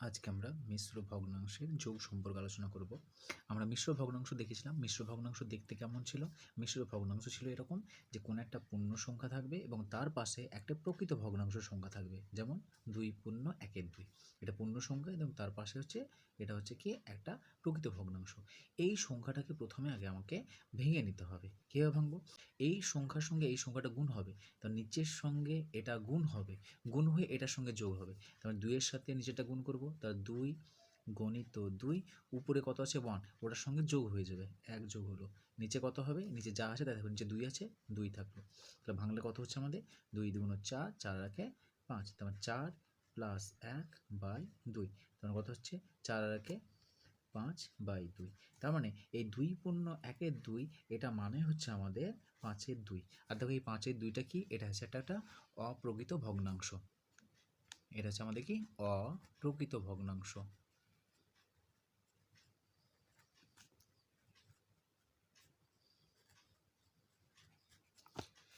আজকে আমরা মিশ্র ভগ্নাংশের যোগ সম্পর্কে আলোচনা করব। আমরা মিশ্র ভগ্নাংশ দেখেছিলাম। মিশ্র ভগ্নাংশ দেখতে কেমন ছিল? মিশ্র ভগ্নাংশ ছিল এরকম যে, কোনো একটা পূর্ণ সংখ্যা থাকবে এবং তার পাশে একটা প্রকৃত ভগ্নাংশ সংখ্যা থাকবে। যেমন দুই পূর্ণ একের দুই। এটা পূর্ণ সংখ্যা এবং তার পাশে হচ্ছে, এটা হচ্ছে কি? একটা প্রকৃত ভগ্নাংশ। এই সংখ্যাটাকে প্রথমে আগে আমাকে ভেঙে নিতে হবে। কীভাবে ভাঙবো? এই সংখ্যার সঙ্গে এই সংখ্যাটা গুণ হবে। তো নিচের সঙ্গে এটা গুণ হবে। গুণ হয়ে এটার সঙ্গে যোগ হবে। তাহলে দুইয়ের সাথে নিচেরটা গুণ করব। তার দুই গণিত দুই, উপরে কত আছে ওয়ান ওটার সঙ্গে যোগ হয়ে যাবে, এক যোগ হলো। নিচে কত হবে? নিচে যা আছে তাই থাকবে, নিচে দুই আছে, দুই থাকল। তাহলে ভাঙলে কত হচ্ছে আমাদের? দুই দুগুণ চার চার একে পাঁচ। তারপর চার প্লাস এক বাই দুই। তার কত হচ্ছে? চার একে পাঁচ বাই দুই। তার মানে এই দুই পূর্ণ একের দুই, এটা মানে হচ্ছে আমাদের পাঁচের দুই। আর দেখো এই পাঁচের দুইটা কি? এটা হচ্ছে একটা একটা অপ্রকৃত ভগ্নাংশ। এটা হচ্ছে আমাদের কি? অপ্রকৃত ভগ্নাংশ।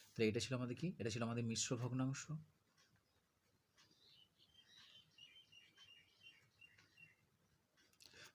তাহলে এটা ছিল আমাদের কি? এটা ছিল আমাদের মিশ্র ভগ্নাংশ।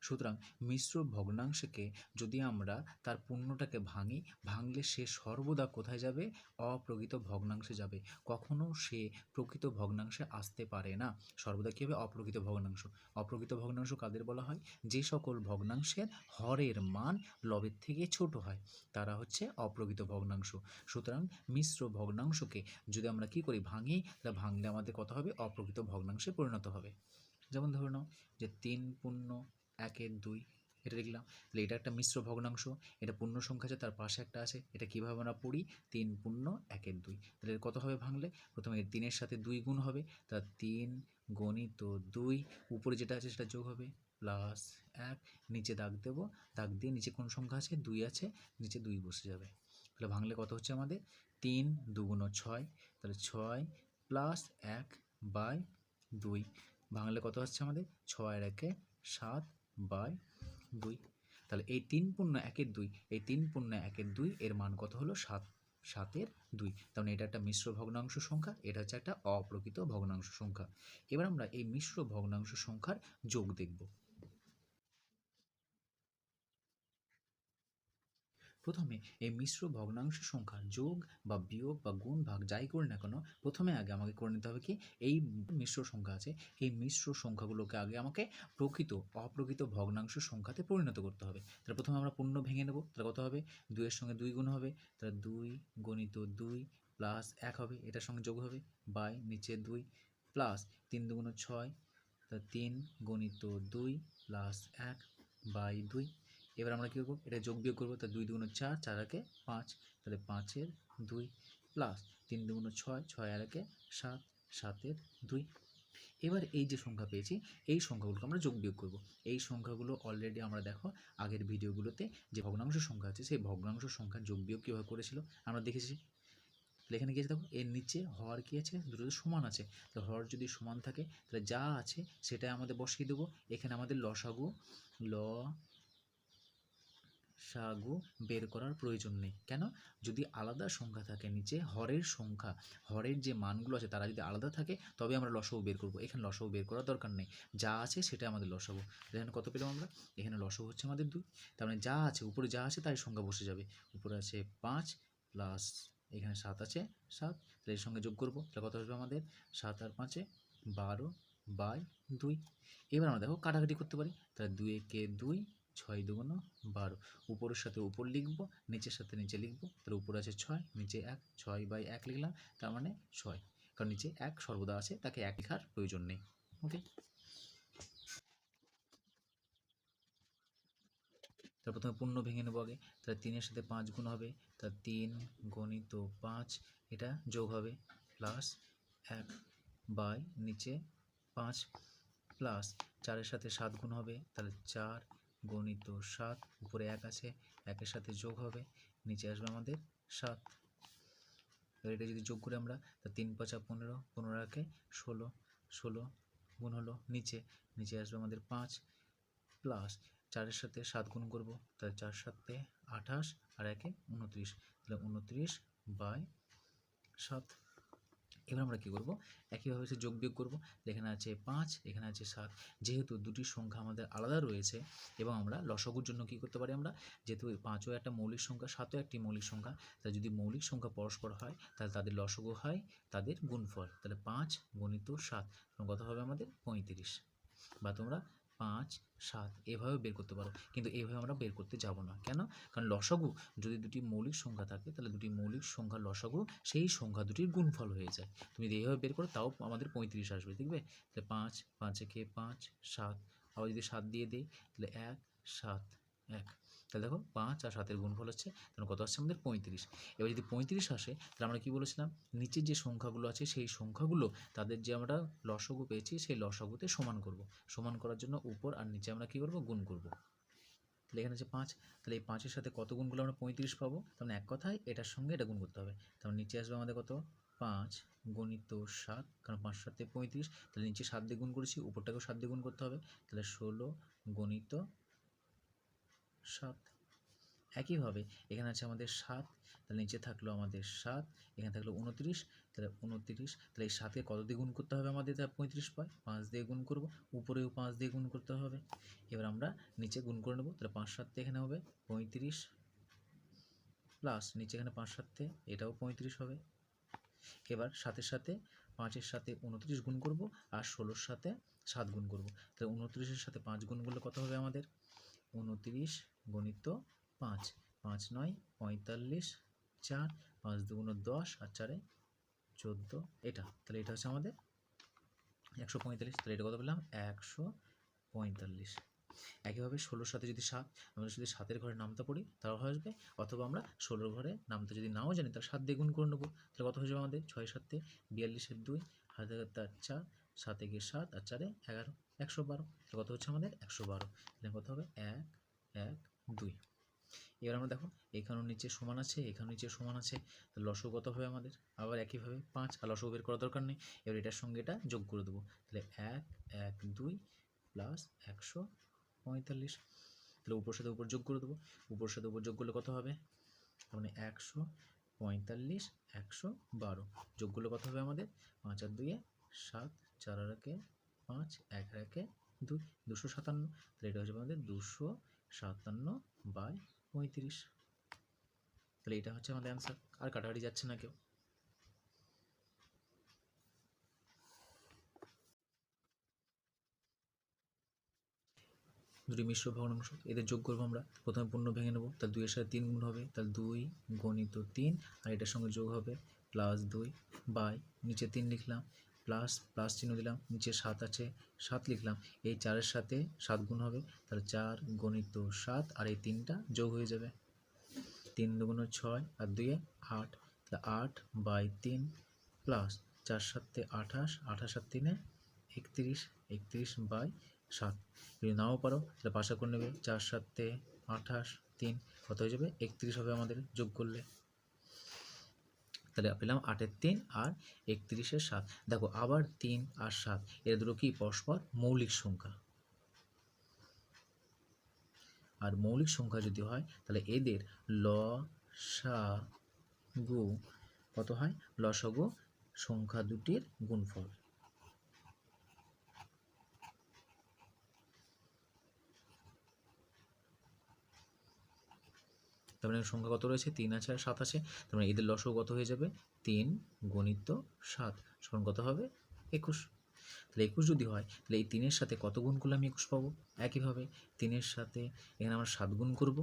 সুতরাং মিশ্র ভগ্নাংশকে যদি আমরা তার পূর্ণটাকে ভাঙি, ভাঙলে সে সর্বদা কোথায় যাবে? অপ্রকৃত ভগ্নাংশে যাবে। কখনো সে প্রকৃত ভগ্নাংশে আসতে পারে না। সর্বদা কী হবে? অপ্রকৃত ভগ্নাংশ। অপ্রকৃত ভগ্নাংশ কাদের বলা হয়? যে সকল ভগ্নাংশের হরের মান লবের থেকে ছোট হয়, তারা হচ্ছে অপ্রকৃত ভগ্নাংশ। সুতরাং মিশ্র ভগ্নাংশকে যদি আমরা কি করি? ভাঙি, তা ভাঙলে আমাদের কত হবে? অপ্রকৃত ভগ্নাংশে পরিণত হবে। যেমন ধরে নাও যে তিন পূর্ণ একের দুই, এটা দেখলাম। তাহলে এটা একটা মিশ্র ভগ্নাংশ, এটা পূর্ণ সংখ্যা আছে, তার পাশে একটা আছে, এটা কীভাবে আমরা পড়ি? তিন, পূর্ণ একের দুই। তাহলে কত হবে ভাঙলে? প্রথমে তিনের সাথে দুই গুণ হবে, তার তিন গণিত দুই, উপরে যেটা আছে সেটা যোগ হবে প্লাস এক, নিচে দাগ দেবো, দাগ দিয়ে নিচে কোন সংখ্যা আছে? দুই আছে, নিচে দুই বসে যাবে। তাহলে ভাঙলে কত হচ্ছে আমাদের? তিন দুগুণ ছয়, তাহলে ছয় প্লাস এক বাই দুই। ভাঙলে কত হচ্ছে আমাদের? ছয় একে, সাত বাই দুই। তাহলে এই তিন পূর্ণ একের দুই, এই তিন পূর্ণ একের দুই, এর মান কত হলো? সাত, সাতের দুই। তার মানে এটা একটা মিশ্র ভগ্নাংশ সংখ্যা, এটা হচ্ছে একটা অপ্রকৃত ভগ্নাংশ সংখ্যা। এবার আমরা এই মিশ্র ভগ্নাংশ সংখ্যার যোগ দেখব। প্রথমে এই মিশ্র ভগ্নাংশ সংখ্যা যোগ বা বিয়োগ বা গুণ ভাগ যাই করি না কেন, প্রথমে আগে আমাকে করে নিতে হবে কি, এই মিশ্র সংখ্যা আছে, এই মিশ্র সংখ্যাগুলোকে আগে আমাকে প্রকৃত, অপ্রকৃত ভগ্নাংশ সংখ্যাতে পরিণত করতে হবে। তাহলে প্রথমে আমরা পূর্ণ ভেঙে নেব, তাহলে কত হবে? দুইয়ের সঙ্গে দুই গুণ হবে, তাহলে দুই গণিত দুই প্লাস এক হবে, এটার সঙ্গে যোগ হবে, বাই নিচে দুই প্লাস তিন দুগুণ ছয় তা তিন গণিত দুই প্লাস এক, বাই দুই এবার আমরা কী করব? এটা যোগ বিয়োগ করব তা দুই দুগুণ চার চার একে পাঁচ, তাহলে পাঁচের দুই প্লাস তিন দুগুণ ছয় ছয় আর একে সাত, সাতের দুই। এবার এই যে সংখ্যা পেয়েছি, এই সংখ্যাগুলোকে আমরা যোগ বিয়োগ করব। এই সংখ্যাগুলো অলরেডি আমরা দেখো, আগের ভিডিওগুলোতে যে ভগ্নাংশ সংখ্যা আছে, সেই ভগ্নাংশ সংখ্যা যোগ বিয়োগ কীভাবে করেছিল, আমরা দেখেছি। এখানে আছে দেখো, এর নিচে হর কী আছে? দুটো সমান আছে। তো হর যদি সমান থাকে, তাহলে যা আছে, সেটাই আমাদের বসিয়ে দেবো। এখানে আমাদের লসাগু, ল সাগু বের করার প্রয়োজন নেই। কেন? যদি আলাদা সংখ্যা থাকে নিচে, হরের সংখ্যা, হরের যে মানগুলো আছে তারা যদি আলাদা থাকে, তবে আমরা লসাগু বের করব। এখানে লসাগু বের করার দরকার নেই। যা আছে সেটা আমাদের লসাগু। এখানে কত পেলাম আমরা? এখানে লসাগু হচ্ছে আমাদের দুই। তার মানে যা আছে, উপরে যা আছে তাই সংখ্যা বসে যাবে। উপরে আছে পাঁচ প্লাস এখানে সাত আছে, সাত। তাহলে এর সঙ্গে যোগ করব। তাহলে কত আসবে আমাদের? সাত আর পাঁচে বারো বাই দুই। এবার আমরা দেখো কাটাকাটি করতে পারি। তাহলে দুই একে দুই ছয় দুগুণ বারো। উপরের সাথে উপর লিখব, নিচের সাথে নিচে লিখব, তাহলে উপরে আছে ছয়, নিচে এক, ছয় বাই এক লিখলাম, তার মানে ছয়। কারণ নিচে এক সর্বদা আছে, তাকে এক লেখার প্রয়োজন নেই। ওকে তার প্রথমে পূর্ণ ভেঙে নেব আগে। তাহলে তিনের সাথে পাঁচ গুণ হবে তা তিন গণিত পাঁচ, এটা যোগ হবে প্লাস এক বাই নিচে পাঁচ প্লাস চারের সাথে সাত গুণ হবে, তাহলে চার গণিত সাত, উপরে এক আছে, একের সাথে যোগ হবে, নিচে আসবে আমাদের সাত। এবার এটা যদি যোগ করি আমরা, তা তিন পাঁচা পনেরো পনেরো একে ষোলো ষোলো গুণ হলো নিচে নিচে আসবে আমাদের পাঁচ প্লাস চারের সাথে সাত গুণ করব, তাহলে চার সাতে আঠাশ আর একে উনত্রিশ, তাহলে উনত্রিশ বাই সাত। এবার আমরা কী করব? একইভাবে সে যোগ বিয়োগ করব। এখানে আছে পাঁচ, এখানে আছে সাত। যেহেতু দুটি সংখ্যা আমাদের আলাদা রয়েছে এবং আমরা লসগুর জন্য কী করতে পারি আমরা? যেহেতু পাঁচও একটা মৌলিক সংখ্যা, সাতও একটি মৌলিক সংখ্যা, তাই যদি মৌলিক সংখ্যা পরস্পর হয়, তাহলে তাদের লসগু হয় তাদের গুণফল। তাহলে পাঁচ গণিত সাত। কত হবে আমাদের পঁয়ত্রিশ। বা তোমরা পাঁচ, সাত এভাবে বের করতে পারো। কিন্তু এইভাবে আমরা বের করতে যাব না। কেন? কারণ লসাগু, যদি দুটি মৌলিক সংখ্যা থাকে, তাহলে দুটি মৌলিক সংখ্যা লসাগু সেই সংখ্যা দুটির গুণফল হয়ে যায়। তুমি যদি এইভাবে বের করো, তাও আমাদের পঁয়ত্রিশ আসবে, দেখবে? তাহলে পাঁচ পাঁচ একে পাঁচ, সাত। আবার যদি সাত দিয়ে দিই, তাহলে এক, সাত, এক। তাহলে দেখো পাঁচ আর সাতের গুণফল হচ্ছে, তাহলে কত আসছে আমাদের পঁয়ত্রিশ। এবার যদি পঁয়ত্রিশ আসে, তাহলে আমরা কী বলেছিলাম? নিচের যে সংখ্যাগুলো আছে, সেই সংখ্যাগুলো তাদের যে আমরা লসগু পেয়েছি, সেই লসগুতে সমান করব। সমান করার জন্য উপর আর নিচে আমরা কী করব? গুণ করব। তাহলে এখানে আছে পাঁচ। তাহলে এই পাঁচের সাথে কত গুণগুলো আমরা পঁয়ত্রিশ পাবো? তাহলে এক কথায় এটার সঙ্গে এটা গুণ করতে হবে। তাহলে নিচে আসবে আমাদের কত? পাঁচ গণিত সাত, কারণ পাঁচ সাতে পঁয়ত্রিশ। তাহলে নিচে সাত দিয়ে গুণ করেছি, উপরটাকেও সাত দিয়ে গুণ করতে হবে। তাহলে ষোলো গণিত সাত। একইভাবে এখানে আছে আমাদের সাত, তাহলে নিচে থাকল আমাদের সাত, এখানে থাকল উনত্রিশ, তাহলে উনত্রিশ, তাহলে এই সাতকে কত দিয়ে গুণ করতে হবে আমাদের তাহলে পঁয়ত্রিশ পায় পাঁচ দিয়ে গুণ করব, উপরেও পাঁচ দিয়ে গুণ করতে হবে। এবার আমরা নিচে গুণ করে নেব, তাহলে পাঁচ সাততে এখানে হবে, পঁয়ত্রিশ প্লাস নিচে এখানে পাঁচ সাততে এটাও পঁয়ত্রিশ হবে। এবার সাতের সাথে, পাঁচের সাথে উনত্রিশ গুণ করব, আর ষোলোর সাথে সাত গুণ করব, তাহলে উনত্রিশের সাথে পাঁচ গুণ করলে কত হবে আমাদের? উনত্রিশ গণিত পাঁচ পাঁচ নয়, পঁয়তাল্লিশ, চার, পাঁচ দুগুণ দশ আর চারে চোদ্দ। এটা, তাহলে এটা হচ্ছে আমাদের একশো পঁয়তাল্লিশ। তাহলে এটা কত পেলাম? একশো পঁয়তাল্লিশ। একইভাবে ষোলোর সাথে যদি সাত, আমরা যদি সাতের ঘরে নামতে পড়ি তাও আসবে অথবা আমরা ষোলোর ঘরে নামতে যদি নাও জানি, তাহলে সাত দিয়ে গুণ করে নেব। তাহলে কত হয়ে যাবে আমাদের? ছয় সাতে বিয়াল্লিশের দুই হাতে তার চার, সাতে গিয়ে সাত আর চারে এগারো। একশো বারো। কত হচ্ছে আমাদের? একশো বারো। তাহলে কত হবে? এক এক, দুই। এবার আমরা দেখো, এখানেও নিচে সমান আছে, এখানেও নিচে সমান আছে। লসও কত হবে আমাদের? আবার একইভাবে পাঁচ, আর লসও বের করার দরকার নেই। এবার এটার সঙ্গে এটা যোগ করে দেবো। তাহলে এক এক, দুই প্লাস একশো পঁয়তাল্লিশ। তাহলে উপর সাথে উপর যোগ করে দেবো। উপর সাথে উপর যোগ করলে কত হবে? মানে একশো পঁয়তাল্লিশ, একশো বারো। যোগ করলে কত হবে আমাদের? পাঁচ আর দুইয়ে সাত, চার আর একে পাঁচ, এক একে দুই। দুশো সাতান্ন, তাহলে এটা হচ্ছে আমাদের দুশো সাতান্ন বাই পঁয়ত্রিশ। তাহলে এটা হচ্ছে আমাদের অ্যান্সার আর কাটাকাটি যাচ্ছে না কেউ। দুটি মিশ্র ভগ্নাংশ এদের যোগ করব আমরা। প্রথমে পূর্ণ ভেঙে নেব, তাহলে দুইয়ের সাথে তিন গুণ হবে, তাহলে দুই গণিত তিন, আর এটার সঙ্গে যোগ হবে প্লাস দুই বাই, নিচে তিন লিখলাম। প্লাস প্লাস চিহ্ন দিলাম, নিচে সাত আছে, সাত লিখলাম, এই চারের সাথে সাত গুণ হবে, তাহলে চার গণিত সাত, আর এই তিনটা যোগ হয়ে যাবে। তিন দুগুণ ছয়, আর দুইয়ে আট, তাহলে আট বাই তিন প্লাস চার সাতে আঠাশ আঠাশ আর তিনে একত্রিশ একত্রিশ বাই সাত। যদি নাও পারো, তাহলে পাশা করে নেবে, চার সাতে আঠাশ তিন, কত হয়ে যাবে? একত্রিশ হবে আমাদের যোগ করলে। তাহলে পেলাম আটের তিন আর একত্রিশের সাত। দেখো, আবার তিন আর সাত, এর দুটো কি? পরস্পর মৌলিক সংখ্যা। আর মৌলিক সংখ্যা যদি হয়, তাহলে এদের ল, সা, গু কত হয়? লসগু সংখ্যা দুটির গুণফল। তার মানে সংখ্যা কত রয়েছে? তিন আছে আর সাত আছে। তার মানে এদের লসও কত হয়ে যাবে? তিন গণিত সাত। সমান কত হবে? একুশ। তাহলে একুশ যদি হয়, তাহলে এই তিনের সাথে কত গুণ করলে আমি একুশ পাবো? একইভাবে তিনের সাথে এখানে আমরা সাত গুণ করব।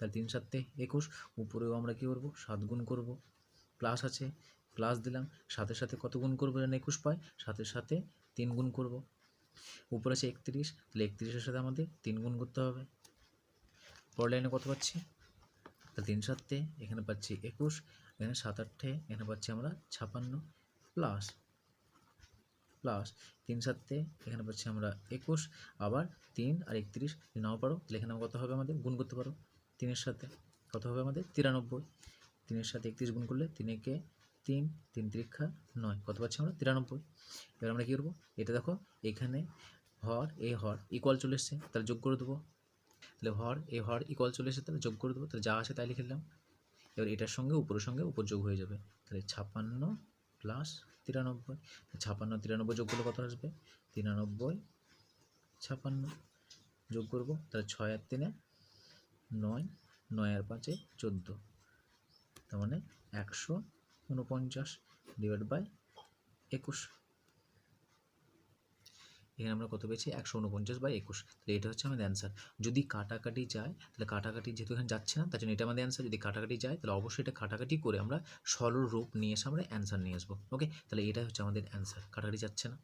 তাহলে তিন সাতে একুশ। উপরেও আমরা কী করব? সাত গুণ করব। প্লাস আছে। প্লাস দিলাম। সাথে সাথে কত গুণ করব? যেন একুশ পায় সাথে সাথে তিন গুণ করব। উপরে আছে একত্রিশ। তাহলে একত্রিশের সাথে আমাদের তিন গুণ করতে হবে। পর লাইনে কত পাচ্ছি? তাহলে তিন সাতে, এখানে পাচ্ছি একুশ, এখানে সাত আটে, এখানে পাচ্ছি আমরা ছাপান্ন প্লাস প্লাস তিন সাতে, এখানে পাচ্ছি আমরা একুশ, আবার তিন আর একত্রিশ, যদি নাও পারো, তাহলে এখানে কত হবে আমাদের? গুণ করতে পারো। তিনের সাথে কত হবে আমাদের? তিরানব্বই। তিনের সাথে একত্রিশ গুণ করলে তিন একে তিন তিন ত্রিক্ষা নয়, কত পাচ্ছি আমরা? তিরানব্বই। এবার আমরা কী করব? এটা দেখো, এখানে হর, এ হর ইকুয়াল চলে এসছে, তাহলে যোগ করে দেবো। তাহলে হর এ হর ইকুয়াল চলে এসে তাহলে যোগ করে দেবো, তাহলে যা আছে তাই লিখে দিলাম। এবার এটার সঙ্গে উপরের সঙ্গে উপর যোগ হয়ে যাবে। তাহলে ছাপ্পান্ন প্লাস তিরানব্বই ছাপান্ন তিরানব্বই যোগ করলে কত আসবে? তিরানব্বই ছাপান্ন যোগ করব, তাহলে ছয় আর তিনে নয় নয় আর পাঁচে চোদ্দ। তার মানে একশো উনপঞ্চাশ ডিভাইড বাই একুশ। এখানে আমরা কত পেয়েছি? একশো উনপঞ্চাশ বাই একুশ। তাহলে এটা হচ্ছে আমাদের অ্যান্সার যদি কাটাকাটি যায়, তাহলে কাটাকাটি যেহেতু এখানে যাচ্ছে না তার জন্য এটা আমাদের অ্যান্সার যদি কাটাকাটি যায়, তাহলে অবশ্যই এটা কাটাকাটি করে আমরা সরল রূপ নিয়ে এসে আমরা অ্যান্সার নিয়ে আসব। ওকে তাহলে এটাই হচ্ছে আমাদের অ্যান্সার কাটাকাটি যাচ্ছে না।